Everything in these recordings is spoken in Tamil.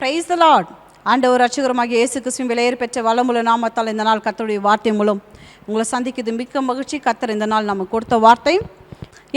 பிரைஸ் த லார்ட் ஆண்டவர் ரட்சகரமாகிய இயேசு கிறிஸ்துவின் விலையேறு பெற்ற வளமுள்ள நாமத்தால் இந்த நாள் கத்தருடைய வார்த்தை மூலம் உங்களை சந்திக்கிறது மிக்க மகிழ்ச்சி. கத்தர் இந்த நாள் நமக்கு கொடுத்த வார்த்தை.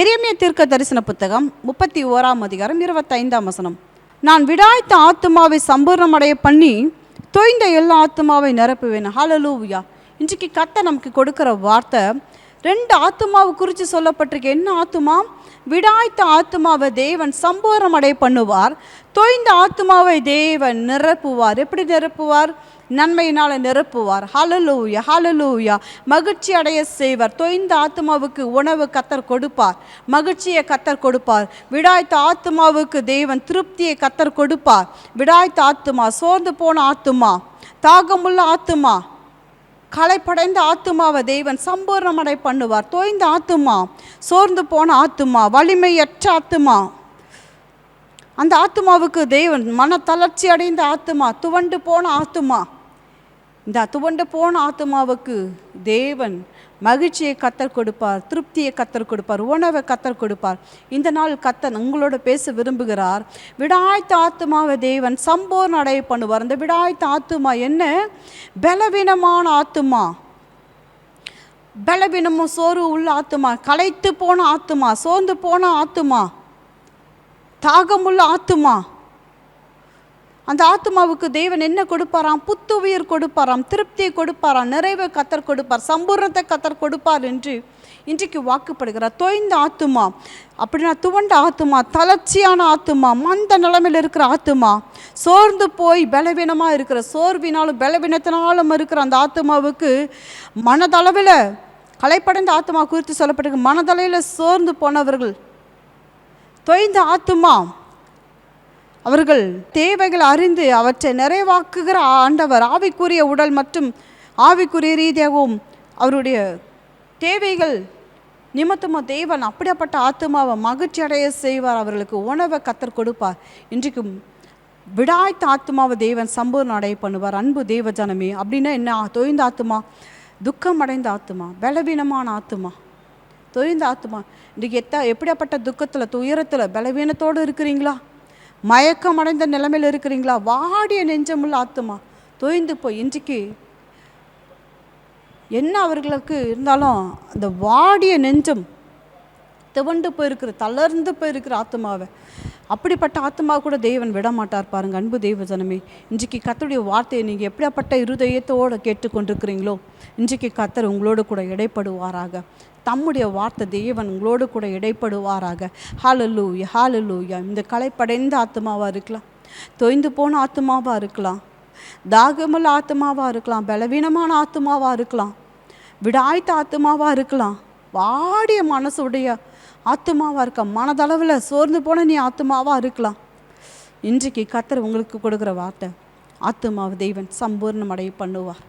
எரியமிய தீர்க்க தரிசன புத்தகம் முப்பத்தி ஓராம் அதிகாரம் இருபத்தைந்தாம் வசனம். நான் விடாய்த்த ஆத்துமாவை சம்பூர்ணமடைய பண்ணி தொய்ந்த எல்லா ஆத்துமாவை நிரப்புவேன். ஹலலூவியா இன்றைக்கு கத்தை நமக்கு கொடுக்குற வார்த்தை ரெண்டு ஆத்துமாவை குறித்து சொல்லப்பட்டிருக்கு. என்ன ஆத்துமா? விடாய்த்த ஆத்துமாவை தேவன் சம்பூர்ணமடைய பண்ணுவார். தொய்ந்த ஆத்துமாவை தேவன் நிரப்புவார். எப்படி நிரப்புவார்? நன்மையினால் நிரப்புவார். ஹலலூயா ஹலலூயா மகிழ்ச்சி அடைய செய்வார். தொய்ந்த ஆத்துமாவுக்கு உணவு கத்தர் கொடுப்பார். மகிழ்ச்சியை கத்தர் கொடுப்பார். விடாய்த்த ஆத்துமாவுக்கு தேவன் திருப்தியை கத்தர் கொடுப்பார். விடாய்த்த ஆத்துமா சோர்ந்து போன ஆத்துமா தாகமுள்ள ஆத்துமா களைப்படைந்த ஆத்துமாவை தேவன் சம்பூர்ணமடை பண்ணுவார். தோய்ந்த ஆத்துமா சோர்ந்து போன ஆத்துமா வலிமையற்ற ஆத்துமா. அந்த ஆத்துமாவுக்கு தேவன் மன தளர்ச்சி அடைந்த ஆத்துமா துவண்டு போன ஆத்துமா. இந்த துவண்டு போன ஆத்துமாவுக்கு தேவன் மகிழ்ச்சியை கத்தர் கொடுப்பார் திருப்தியை கத்தர் கொடுப்பார் உணவை கத்தர் கொடுப்பார். இந்த நாள் கத்தன் உங்களோட பேச விரும்புகிறார். விடாய்த்த ஆத்துமாவை தேவன் சம்பூர்ண அடைய பண்ணுவார். அந்த விடாய்த்த ஆத்துமா என்ன? பலவீனமான ஆத்துமா. பலவீனமும் சோர்வு உள்ள ஆத்துமா. களைத்து போன ஆத்துமா சோர்ந்து போன ஆத்துமா. தாகமுள்ள ஆத்துமா. அந்த ஆத்மாவுக்கு தேவன் என்ன கொடுப்பாராம்? புத்துயிர் கொடுப்பாராம் திருப்தியை கொடுப்பாராம் நிறைவை கத்தர் கொடுப்பார் சம்பூர்ணத்தை கத்தர் கொடுப்பார் என்று இன்றைக்கு வாக்குப்படுகிறார். தொய்ந்த ஆத்துமா. அப்படின்னா துவண்ட ஆத்துமா தளர்ச்சியான ஆத்துமா மந்த நிலமையில் இருக்கிற ஆத்துமா. சோர்ந்து போய் பலவீனமாக இருக்கிற சோர்வினாலும் பலவீனத்தினாலும் இருக்கிற அந்த ஆத்துமாவுக்கு மனதளவில் கலைப்படைந்த ஆத்துமா குறித்து சொல்லப்பட்டிருக்கு. மனதளவில் சோர்ந்து போனவர்கள். தொய்ந்த ஆத்துமா. அவர்கள் தேவைகள் அறிந்து அவற்றை நிறைவாக்குகிற ஆண்டவர் ஆவிக்குரிய உடல் மற்றும் ஆவிக்குரிய ரீதியாகவும் அவருடைய தேவைகள் நிமித்தமும் தேவன் அப்படிப்பட்ட ஆத்மாவை மகிழ்ச்சி அடைய செய்வார் அவர்களுக்கு உணவை கத்தர் கொடுப்பார். இன்றைக்கும் விடாய்த்த ஆத்மாவை தேவன் சம்பூர்ண அடைய பண்ணுவார். அன்பு தேவ ஜனமே அப்படின்னா என்ன? தொய்ந்த ஆத்மா துக்கம் அடைந்த ஆத்மா பலவீனமான ஆத்மா தொய்ந்த ஆத்மா இன்றைக்கு எத்தா எப்படியாப்பட்ட துக்கத்தில் துயரத்தில் பலவீனத்தோடு இருக்கிறீங்களா? மயக்கம் அடைந்த நிலைமையில் இருக்கிறீங்களா? வாடிய நெஞ்சமுள்ள ஆத்துமா. தொய்ந்து போய் இன்றைக்கு என்ன அவர்களுக்கு இருந்தாலும் அந்த வாடிய நெஞ்சம் துவண்டு போயிருக்கிற தளர்ந்து போயிருக்கிற ஆத்மாவை அப்படிப்பட்ட ஆத்மா கூட தேவன் விட மாட்டார் பாருங்க. அன்பு தெய்வ ஜனமே இன்றைக்கு கத்தருடைய வார்த்தையை நீங்கள் எப்படியாப்பட்ட இருதயத்தோடு கேட்டுக்கொண்டிருக்கிறீங்களோ இன்றைக்கு கத்தர் உங்களோடு கூட இடைப்படுவாராக. தம்முடைய வார்த்தை தேவன் உங்களோடு கூட இடைப்படுவாராக. ஹாலல்லூயா ஹாலல்லூயா இந்த கலைப்படைந்த ஆத்மாவாக இருக்கலாம் தொய்ந்து போன ஆத்மாவாக இருக்கலாம் தாகமுள்ள ஆத்மாவாக இருக்கலாம் பலவீனமான ஆத்மாவாக இருக்கலாம் விடாய்த்த ஆத்மாவாக இருக்கலாம். வாடிய மனசுடைய ஆத்மாவாக இருக்க மனதளவில் சோர்ந்து போன நீ ஆத்மாவாக இருக்கலாம். இன்றைக்கு கத்தர் உங்களுக்கு கொடுக்குற வார்த்தை ஆத்மாவை தெய்வன் சம்பூர்ணம் அடைய பண்ணுவார்.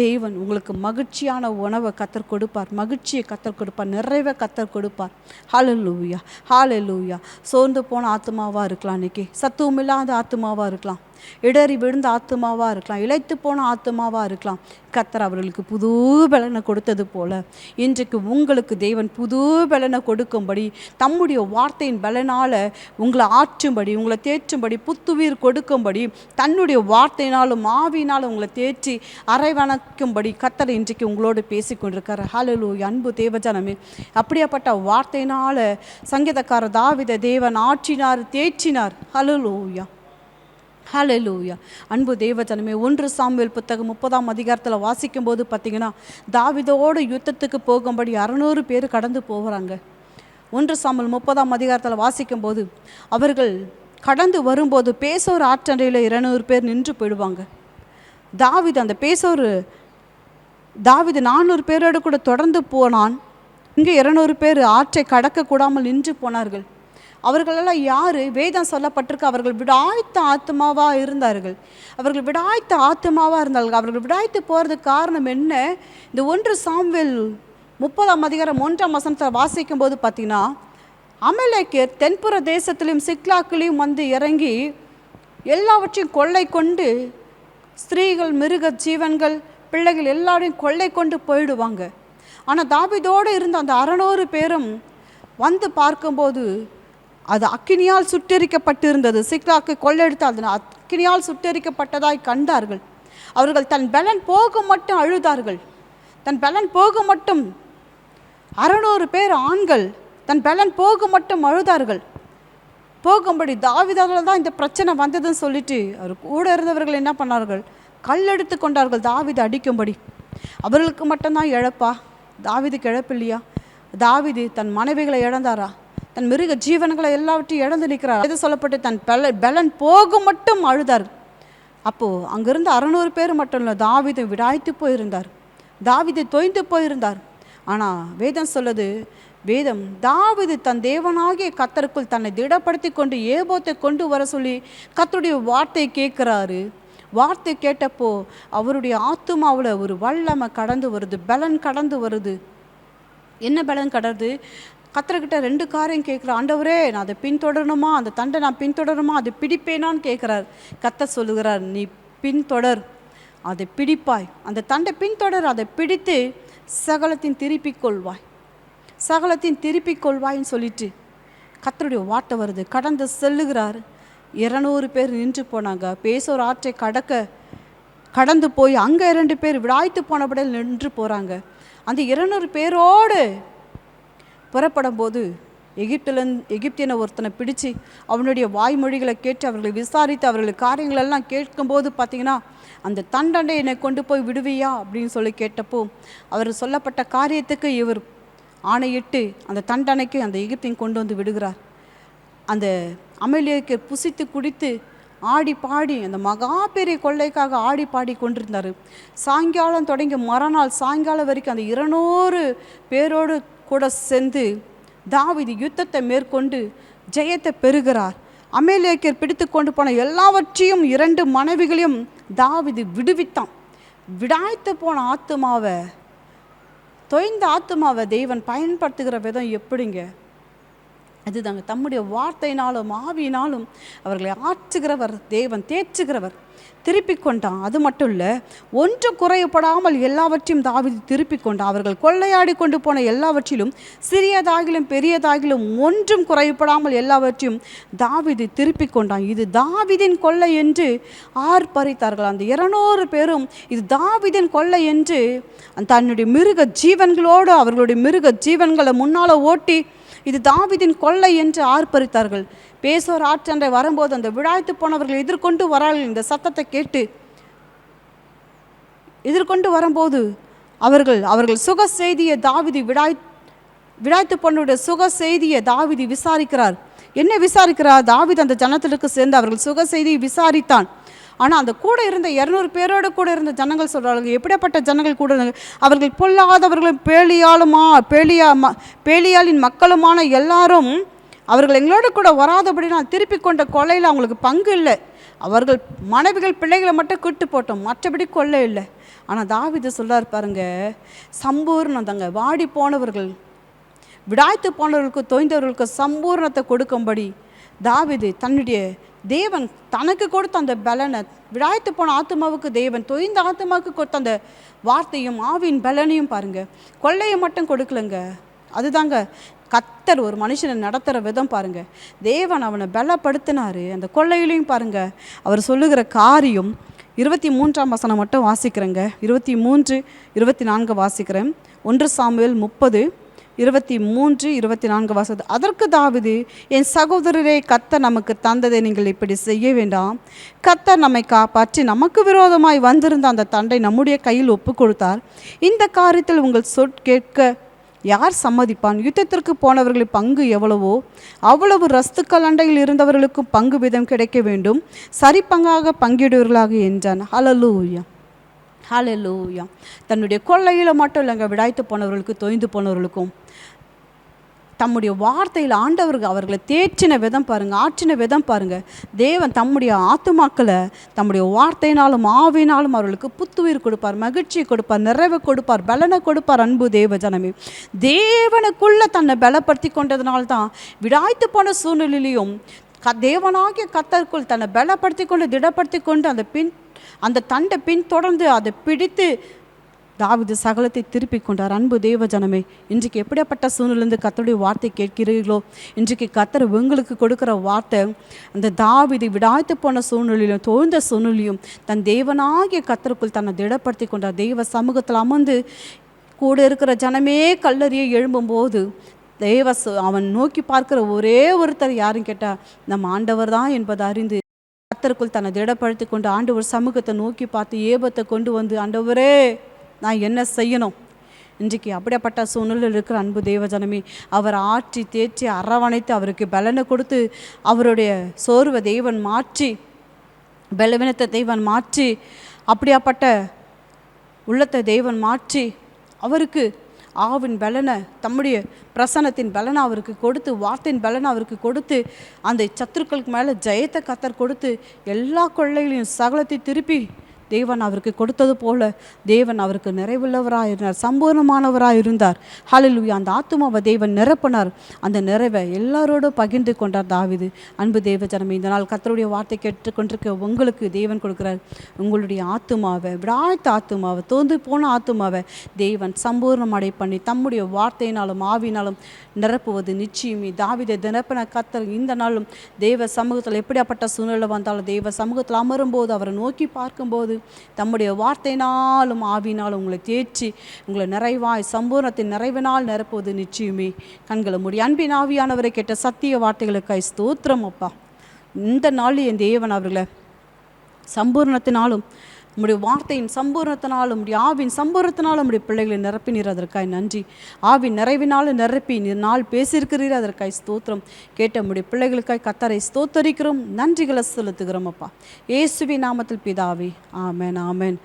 தெய்வன் உங்களுக்கு மகிழ்ச்சியான உணவை கத்தர் கொடுப்பார் மகிழ்ச்சியை கத்தர் கொடுப்பார் நிறைவை கத்தர் கொடுப்பார். ஹாலலூயா ஹாலலூயா சோர்ந்து போன ஆத்மாவாக இருக்கலாம் இன்றைக்கி சத்துவமில்லாத ஆத்துமாவாக ஆத்மாவாக இருக்கலாம். இடறி விழுந்த ஆத்மாவாக இருக்கலாம் இழைத்து போன ஆத்மாவாக இருக்கலாம். கத்தர் அவர்களுக்கு புது பலனை கொடுத்தது போல இன்றைக்கு உங்களுக்கு தேவன் புது பலனை கொடுக்கும்படி தம்முடைய வார்த்தையின் பலனால் உங்களை ஆற்றும்படி உங்களை தேற்றும்படி புத்துயிர் கொடுக்கும்படி தன்னுடைய வார்த்தையினாலும் மாவினாலும் உங்களை தேற்றி அரைவணக்கும்படி கத்தர் இன்றைக்கு உங்களோடு பேசி கொண்டிருக்கார். ஹலலு அன்பு தேவஜனமே அப்படியாப்பட்ட வார்த்தையினால் சங்கீதக்கார தாவித தேவன் ஆற்றினார் தேற்றினார். ஹலலூயா ஹalleluya அன்பு தேவஜனமே ஒன்று சாமுவேல் புத்தகம் முப்பதாம் அதிகாரத்தில் வாசிக்கும்போது பார்த்தீங்கன்னா தாவிதோடு யுத்தத்துக்கு போகும்படி அறநூறு பேர் கடந்து போகிறாங்க. ஒன்று சாம்பல் முப்பதாம் அதிகாரத்தில் வாசிக்கும்போது அவர்கள் கடந்து வரும்போது பேசோர் ஆற்றண்டையில் இருநூறு பேர் நின்று போயிடுவாங்க. தாவிது அந்த பேசோர் தாவிது நானூறு பேரோடு கூட தொடர்ந்து போனான். இங்கே இருநூறு பேர் ஆற்றை கடக்க கூடாமல் நின்று போனார்கள். அவர்களெல்லாம் யார்? வேதம் சொல்லப்பட்டிருக்கு. அவர்கள் விடாய்த்த ஆத்மாவாக இருந்தார்கள். அவர்கள் விடாய்த்த ஆத்மாவாக இருந்தார்கள். அவர்கள் விடாய்த்து போகிறதுக்கு காரணம் என்ன? இந்த ஒன்று சாம்வேல் முப்பதாம் அதிகாரம் ஒன்றாம் வசனத்தை வாசிக்கும் போது பார்த்தீங்கன்னா அமலேக்கர் தென்புற தேசத்திலையும் சிக்லாக்கிலையும் வந்து இறங்கி எல்லாவற்றையும் கொள்ளை கொண்டு ஸ்திரீகள் மிருக ஜீவன்கள் பிள்ளைகள் எல்லாரையும் கொள்ளை கொண்டு போயிடுவாங்க. ஆனால் தாபிதோடு இருந்த அந்த அறநூறு பேரும் வந்து பார்க்கும்போது அது அக்கினியால் சுட்டெரிக்கப்பட்டிருந்தது. சிக்லாக்கு கொள்ளெடுத்து அதன் அக்கினியால் சுட்டெரிக்கப்பட்டதாய் கண்டார்கள். அவர்கள் தன் பலன் போக மட்டும் அழுதார்கள். தன் பலன் போக மட்டும் அறநூறு பேர் ஆண்கள் தன் பலன் போக மட்டும் அழுதார்கள். போகும்படி தாவிதால தான் இந்த பிரச்சனை வந்ததுன்னு சொல்லிட்டு அவர் கூட இருந்தவர்கள் என்ன பண்ணார்கள்? கல்லெடுத்து கொண்டார்கள் தாவிதை அடிக்கும்படி. அவர்களுக்கு மட்டும்தான் இழப்பா? தாவிதுக்கு இழப்பு இல்லையா? தாவிது தன் மனைவிகளை இழந்தாரா? தன் மிருக ஜீவன்களை எல்லாவற்றையும் இழந்து நிற்கிறார். எது சொல்லப்பட்டு தன் பல பலன் போக மட்டும் அழுதார். அப்போது அங்கிருந்து அறநூறு பேர் மட்டும் இல்லை தாவிதை விடாய்த்து போயிருந்தார். தாவிதை தொய்ந்து போயிருந்தார். ஆனால் வேதம் சொல்லுது வேதம் தாவிது தன் தேவனாகிய கத்தருக்குள் தன்னை திடப்படுத்தி கொண்டு ஏபோத்தை கொண்டு வர சொல்லி கத்தருடைய வார்த்தை கேட்குறாரு. வார்த்தை கேட்டப்போ அவருடைய ஆத்துமாவில் ஒரு வல்லமை கடந்து வருது பலன் கடந்து வருது. என்ன பலன் கடந்து? கத்தர்கிட்ட ரெண்டு காரியம் கேட்குற ஆண்டவரே நான் அதை பின்தொடரணுமா? அந்த தண்டை நான் பின்தொடரணுமா? அதை பிடிப்பேனான்னு கேட்குறார். கத்த சொல்லுகிறார் நீ பின்தொடர். அதை பிடிப்பாய். அந்த தண்டை பின்தொடர். அதை பிடித்து சகலத்தின் திருப்பிக் கொள்வாய். சகலத்தின் திருப்பிக் கொள்வாய்ன்னு சொல்லிட்டு கத்தருடைய வார்த்தை வருது. கடந்து செல்லுகிறார். இரநூறு பேர் நின்று போனாங்க. பேசோர் ஆற்றை கடக்க கடந்து போய் அங்கே இரண்டு பேர் விடாய்த்து போனபடியில் நின்று போகிறாங்க அந்த இருநூறு பேரோடு புறப்படும் போது எகிப்திலேருந்து எகிப்தியனை ஒருத்தனை பிடிச்சு அவனுடைய வாய்மொழிகளை கேட்டு அவர்களை விசாரித்து அவர்களுக்கு காரியங்களெல்லாம் கேட்கும்போது பார்த்தீங்கன்னா அந்த தண்டனை என்னை கொண்டு போய் விடுவியா அப்படின்னு சொல்லி கேட்டப்போ அவர் சொல்லப்பட்ட காரியத்துக்கு இவர் ஆணையிட்டு அந்த தண்டனைக்கு அந்த எகிப்தியன் கொண்டு வந்து விடுகிறார். அந்த அமைலியருக்கு புசித்து குடித்து ஆடி பாடி அந்த மகா பெரிய கொள்ளைக்காக ஆடி பாடி கொண்டிருந்தார். சாயங்காலம் தொடங்கி மறுநாள் சாயங்காலம் வரைக்கும் அந்த இருநூறு பேரோடு கூட சேர்ந்து தாவிது யுத்தத்தை மேற்கொண்டு ஜெயத்தை பெறுகிறார். அமேலேக்கர் பிடித்து கொண்டு போன எல்லாவற்றையும் இரண்டு மனைவிகளையும் தாவிது விடுவித்தான். விடாய்த்து போன ஆத்துமாவை தொய்ந்த ஆத்துமாவை தெய்வன் பயன்படுத்துகிற விதம் எப்படிங்க? அதுதாங்க தம்முடைய வார்த்தையினாலும் ஆவியினாலும் அவர்களை ஆற்றுகிறவர் தேவன் தேற்றுகிறவர். திருப்பி கொண்டான். அது மட்டும் இல்லை ஒன்று குறையப்படாமல் எல்லாவற்றையும் தாவிதி திருப்பி கொண்டான். அவர்கள் கொள்ளையாடி கொண்டு போன எல்லாவற்றிலும் சிறியதாகிலும் பெரியதாகிலும் ஒன்றும் குறையப்படாமல் எல்லாவற்றையும் தாவிதி திருப்பி கொண்டான். இது தாவிதின் கொள்ளை என்று ஆர்ப்பரித்தார்கள். அந்த இருநூறு பேரும் இது தாவிதின் கொள்ளை என்று தன்னுடைய மிருக ஜீவன்களோடு அவர்களுடைய மிருக ஜீவன்களை முன்னால் ஓட்டி இது தாவிதின் கொள்ளை என்று ஆர்ப்பரித்தார்கள். பேசோர் ஆற்றண்டை வரும்போது அந்த விழாய்த்து போனவர்கள் எதிர்கொண்டு வரார்கள் இந்த சத்தத்தை கேட்டு எதிர்கொண்டு வரும்போது அவர்கள் அவர்கள் சுக செய்தியை தாவிதி விடாய் விடாய்த்து பொண்ணுடைய சுக செய்தியை தாவிதி விசாரிக்கிறார். என்ன விசாரிக்கிறார்? தாவித் அந்த ஜனத்திற்கு சேர்ந்து அவர்கள் சுக செய்தியை விசாரித்தான். ஆனால் அந்த கூட இருந்த இரநூறு பேரோடு கூட இருந்த ஜனங்கள் சொல்கிறார்கள் எப்படிப்பட்ட ஜனங்கள் கூட இருந்தாங்க? அவர்கள் பொல்லாதவர்களும் பேலியாலுமா பேலியா ம பேலியாலின் மக்களுமான எல்லாரும் அவர்கள் எங்களோட கூட வராதபடி நான் திருப்பி கொண்ட கொலையில் அவங்களுக்கு பங்கு இல்லை அவர்கள் மனைவிகள் பிள்ளைகளை மட்டும் கூட்டு போட்டோம் மற்றபடி கொள்ளை இல்லை ஆனால் தாவிது சொல்லார் பாருங்க சம்பூர்ணம்தாங்க வாடி போனவர்கள் விடாய்த்து போனவர்களுக்கு தொய்ந்தவர்களுக்கு சம்பூர்ணத்தை கொடுக்கும்படி தாவிது தன்னுடைய தேவன் தனக்கு கொடுத்த அந்த பலனை விழாய்த்து போன ஆத்மாவுக்கு தேவன் தொய்ந்த ஆத்மாவுக்கு கொடுத்த அந்த வார்த்தையும் ஆவின் பலனையும் பாருங்கள் கொள்ளையை மட்டும் கொடுக்கலங்க. அதுதாங்க கத்தர் ஒரு மனுஷனை நடத்துகிற விதம் பாருங்கள் தேவன் அவனை பலப்படுத்தினார். அந்த கொள்ளையிலையும் பாருங்கள் அவர் சொல்லுகிற காரியம் இருபத்தி மூன்றாம் வசனம் மட்டும் வாசிக்கிறேங்க. இருபத்தி மூன்று இருபத்தி நான்கு வாசிக்கிறேன். ஒன்று சாமுவேல் முப்பது இருபத்தி மூன்று இருபத்தி நான்கு வாசது அதற்கு தாவிது என் சகோதரரே கத்த நமக்கு தந்ததை நீங்கள் இப்படி செய்ய வேண்டாம். கத்த நம்மை காப்பாற்றி நமக்கு விரோதமாய் வந்திருந்த அந்த தண்டை நம்முடைய கையில் ஒப்பு கொடுத்தார் இந்த காரியத்தில் உங்கள் சொற் கேட்க யார் சம்மதிப்பான்? யுத்தத்திற்கு போனவர்களின் பங்கு எவ்வளவோ? அவ்வளவு ரஸ்துக்கள் அண்டையில் இருந்தவர்களுக்கும் பங்கு விதம் கிடைக்க வேண்டும். சரி பங்காக பங்கிடுவர்களாக என்றான். ஹலலூயா ஹalleluya தன்னுடைய கொள்ளையில் மட்டும் இல்லைங்க விடாய்த்து போனவர்களுக்கு தொய்ந்து போனவர்களுக்கும். தம்முடைய வார்த்தையில் ஆண்டவர்கள் அவர்களை தேற்றின விதம் பாருங்கள் ஆற்றின விதம் பாருங்கள் தேவன் தம்முடைய ஆத்துமாக்களை தம்முடைய வார்த்தையினாலும் ஆவினாலும் அவர்களுக்கு புத்துயிர் கொடுப்பார் மகிழ்ச்சியை கொடுப்பார் நிறைவை கொடுப்பார் பலனை கொடுப்பார் அன்பு தேவ ஜனமே. தேவனுக்குள்ளே தன்னை பலப்படுத்தி கொண்டதுனால்தான் விடாய்த்து போன சூழ்நிலையிலையும் க தேவனாகிய கத்தருக்குள் தன்னை பலப்படுத்தி கொண்டு திடப்படுத்தி கொண்டு அந்த பின் அந்த தண்டை பின் தொடர்ந்து அதை பிடித்து தாவிது சகலத்தை திருப்பி கொண்டார். அன்பு தெய்வ ஜனமே இன்றைக்கு எப்படியாப்பட்ட சூழ்நிலிருந்து கத்தருடைய வார்த்தை கேட்கிறீர்களோ? இன்றைக்கு கத்தர் உங்களுக்கு கொடுக்குற வார்த்தை அந்த தாவிது விடாய்த்து போன சூழ்நிலையிலும் தோழ்ந்த சூழ்நிலையும் தன் தேவனாகிய கத்தருக்குள் தன்னை திடப்படுத்தி கொண்டார். தெய்வ சமூகத்தில் அமர்ந்து கூட இருக்கிற ஜனமே கல்லறிய எழும்பும்போது தேவ சு- அவன் நோக்கி பார்க்கிற ஒரே ஒருத்தர் யாருன்னு கேட்டால் நம் ஆண்டவர் தான் என்பதை அறிந்து கர்த்தருக்குள் தன்னை திடப்படுத்தி கொண்டு ஆண்டவர் சமூகத்தை நோக்கி பார்த்து ஏபத்தை கொண்டு வந்து ஆண்டவரே நான் என்ன செய்யணும்? இன்றைக்கு அப்படியாப்பட்ட சூழ்நிலையில் இருக்கிற அன்பு தேவஜனமே அவர் ஆற்றி தேற்றி அரவணைத்து அவருக்கு பலனை கொடுத்து அவருடைய சோர்வை தெய்வன் மாற்றி பலவீனத்தை தெய்வன் மாற்றி அப்படியாப்பட்ட உள்ளத்தை தெய்வன் மாற்றி அவருக்கு ஆவின் பலனை தம்முடைய பிரசனத்தின் பலனை அவருக்கு கொடுத்து வார்த்தையின் பலனை அவருக்கு கொடுத்து அந்த சத்துருக்களுக்கு மேலே ஜெயத்தை கத்தர் கொடுத்து எல்லா கொள்ளைகளையும் சகலத்தை திருப்பி தேவன் அவருக்கு கொடுத்தது போல தேவன் அவருக்கு நிறைவுள்ளவராக இருந்தார் சம்பூர்ணமானவராக இருந்தார் ஹalleluya அந்த ஆத்துமாவை தேவன் நிரப்பினார். அந்த நிறைவை எல்லாரோடும் பகிர்ந்து கொண்டார் தாவிது. அன்பு தேவ ஜனமே இந்த நாள் கத்தருடைய வார்த்தை கேட்டுக்கொண்டிருக்க உங்களுக்கு தேவன் கொடுக்கிறார். உங்களுடைய ஆத்துமாவை விடாய்த்த ஆத்துமாவை தோந்து போன ஆத்துமாவை தேவன் சம்பூர்ணம் அடை பண்ணி தம்முடைய வார்த்தையினாலும் ஆவினாலும் நிரப்புவது நிச்சயமே. தாவிதை நிரப்பின கத்தர் இந்த நாளும் தேவ சமூகத்தில் எப்படியாப்பட்ட சூழ்நிலை வந்தாலும் தேவ சமூகத்தில் அமரும்போது அவரை நோக்கி பார்க்கும்போது தம்முடைய வார்த்தையினாலும் ஆவினாலும் உங்களை தேற்றி உங்களை நிறைவாய் சம்பூர்ணத்தின் நிறைவினால் நிரப்புவது நிச்சயமே. கண்களை மூடி அன்பின் ஆவியானவரை கேட்ட சத்திய வார்த்தைகளுக்காய் ஸ்தோத்திரம் அப்பா. இந்த நாள் என் தேவன் அவர்களை சம்பூர்ணத்தினாலும் உம்முடைய வார்த்தையின் சம்பூர்ணத்தினாலும் உம்முடைய ஆவின் சம்பூர்ணத்தினாலும் உம்முடைய பிள்ளைகளை நிரப்பினீர். அதற்காய் நன்றி. ஆவின் நிறைவினாலும் நிரப்பி நாள் பேசியிருக்கிறீர். அதற்காய் ஸ்தோத்திரம். கேட்ட உம்முடைய பிள்ளைகளுக்காய் கத்தரை ஸ்தோத்தரிக்கிறோம். நன்றிகளை செலுத்துகிறோம் அப்பா. இயேசுவி நாமத்தில் பிதாவே ஆமேன் ஆமேன்.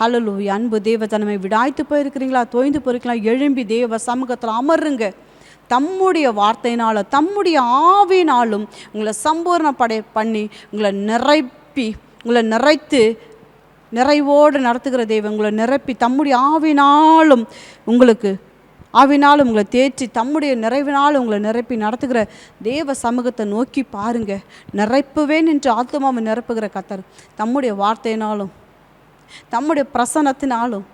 ஹalleluya. அன்பு தேவஜனமை விடாய்த்து போயிருக்கிறீங்களா? தோய்ந்து போயிருக்கலாம் எழும்பி தேவ சமூகத்தில் அமருங்க. தம்முடைய வார்த்தையினால தம்முடைய ஆவினாலும் உங்களை சம்பூர்ணப்படை பண்ணி உங்களை நிரப்பி உங்களை நிறைத்து நிறைவோடு நடத்துகிற தெய்வம் உங்களை நிரப்பி தம்முடைய ஆவினாலும் உங்களுக்கு ஆவினாலும் உங்களை தேற்றி தம்முடைய நிறைவினாலும் உங்களை நிரப்பி நடத்துகிற தேவ சமூகத்தை நோக்கி பாருங்க. நிரப்புவேன் நின்று ஆத்மாவை நிரப்புகிற கத்தர் தம்முடைய வார்த்தையினாலும் தம்முடைய பிரசனத்தினாலும்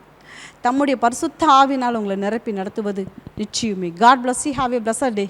தம்முடைய பரிசுத்த ஆவினாலும் உங்களை நிரப்பி நடத்துவது நிச்சயமே. God bless you have a blessed day